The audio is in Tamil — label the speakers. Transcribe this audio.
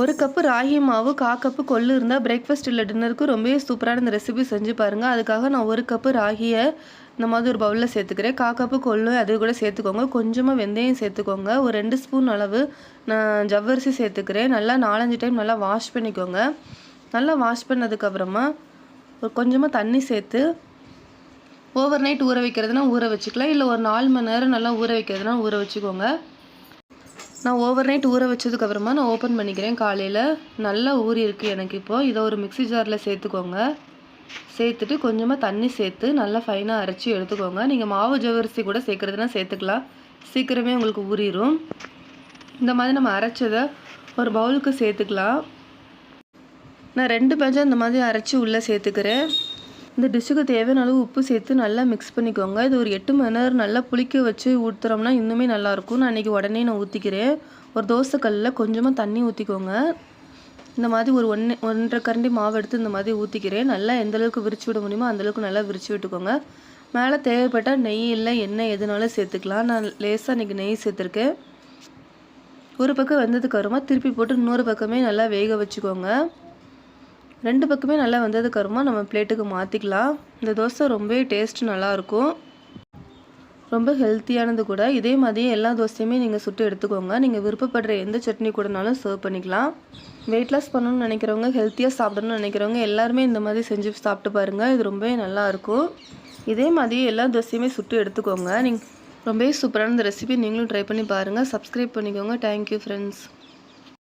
Speaker 1: ஒரு கப்பு ராகி மாவு கா கப்பு கொள்ளு இருந்தால் பிரேக்ஃபாஸ்ட் இல்லை டின்னருக்கு ரொம்பவே சூப்பரான இந்த ரெசிபி செஞ்சு பாருங்கள் அதுக்காக நான் ஒரு கப்பு ராகியை இந்த மாதிரி ஒரு பவுலில் சேர்த்துக்கிறேன். கா கப்பு கொள்ளு அது கூட சேர்த்துக்கோங்க. கொஞ்சமாக வெந்தயம் சேர்த்துக்கோங்க. ஒரு ரெண்டு ஸ்பூன் அளவு நான் ஜவ்வரிசி சேர்த்துக்கிறேன். நல்லா நாலஞ்சு டைம் நல்லா வாஷ் பண்ணிக்கோங்க. நல்லா வாஷ் பண்ணதுக்கப்புறமா ஒரு கொஞ்சமாக தண்ணி சேர்த்து ஓவர் நைட் ஊற வைக்கிறதுனா ஊற வச்சுக்கலாம். இல்லை ஒரு நாலு மணி நேரம் நல்லா ஊற வைக்கிறதுனா ஊற வச்சுக்கோங்க. நான் ஓவர் நைட் ஊற வச்சதுக்கப்புறமா நான் ஓப்பன் பண்ணிக்கிறேன். காலையில் நல்லா ஊறி இருக்குது எனக்கு இப்போது இதை ஒரு மிக்ஸி ஜாரில் சேர்த்துக்கோங்க. சேர்த்துட்டு கொஞ்சமாக தண்ணி சேர்த்து நல்லா ஃபைனாக அரைச்சி எடுத்துக்கோங்க. நீங்கள் மாவு ஜவரிசி கூட சேர்க்குறதுனா சேர்த்துக்கலாம். சீக்கிரமே உங்களுக்கு ஊறிடும் இந்த மாதிரி நம்ம அரைச்சதை ஒரு பவுலுக்கு சேர்த்துக்கலாம். நான் ரெண்டு பஞ்சம் இந்த மாதிரி அரைச்சி உள்ளே சேர்த்துக்கிறேன். இந்த டிஷ்ஷுக்கு தேவையான அளவு உப்பு சேர்த்து நல்லா மிக்ஸ் பண்ணிக்கோங்க. இது ஒரு எட்டு மணி நேரம் நல்லா புளிக்க வச்சு ஊற்றுறோம்னா இன்னுமே நல்லாயிருக்கும் நான் இன்றைக்கி உடனே நான் ஊற்றிக்கிறேன் ஒரு தோசைக்கல்லில் கொஞ்சமாக தண்ணி ஊற்றிக்கோங்க இந்த மாதிரி ஒரு ஒன்று ஒன்றரை கரண்டி மாவு எடுத்து இந்த மாதிரி ஊற்றிக்கிறேன் நல்லா எந்த அளவுக்கு விரிச்சு விட முடியுமோ அந்தளவுக்கு நல்லா விரிச்சு விட்டுக்கோங்க. மேலே தேவைப்பட்டால் நெய் இல்லை எண்ணெய் எதுனாலும் சேர்த்துக்கலாம். நான் லேசாக இன்றைக்கி நெய் சேர்த்துருக்கேன். ஒரு பக்கம் வெந்ததுக்கு அப்புறமா திருப்பி போட்டு இன்னொரு பக்கமே நல்லா வேக வச்சுக்கோங்க. ரெண்டு பக்கமே நல்லா வந்ததுக்கப்புறமா நம்ம பிளேட்டுக்கு மாற்றிக்கலாம் இந்த தோசை ரொம்பவே டேஸ்ட் நல்லாயிருக்கும். ரொம்ப ஹெல்த்தியானது கூட. இதே மாதிரியே எல்லா தோசையுமே நீங்கள் சுட்டு எடுத்துக்கோங்க. நீங்கள் விருப்பப்படுற எந்த சட்னி கூடனாலும் சர்வ் பண்ணிக்கலாம். வெயிட் லாஸ் பண்ணணும்னு நினைக்கிறவங்க ஹெல்த்தியாக சாப்பிடணும்னு நினைக்கிறவங்க எல்லாருமே இந்த மாதிரி செஞ்சு சாப்பிட்டு பாருங்கள் இது ரொம்பவே நல்லாயிருக்கும். இதே மாதிரியே எல்லா தோசையுமே சுட்டு எடுத்துக்கோங்க. நீங்கள் ரொம்பவே சூப்பரான இந்த ரெசிபி நீங்களும் ட்ரை பண்ணி பாருங்கள் சப்ஸ்கிரைப் பண்ணிக்கோங்க. Thank you friends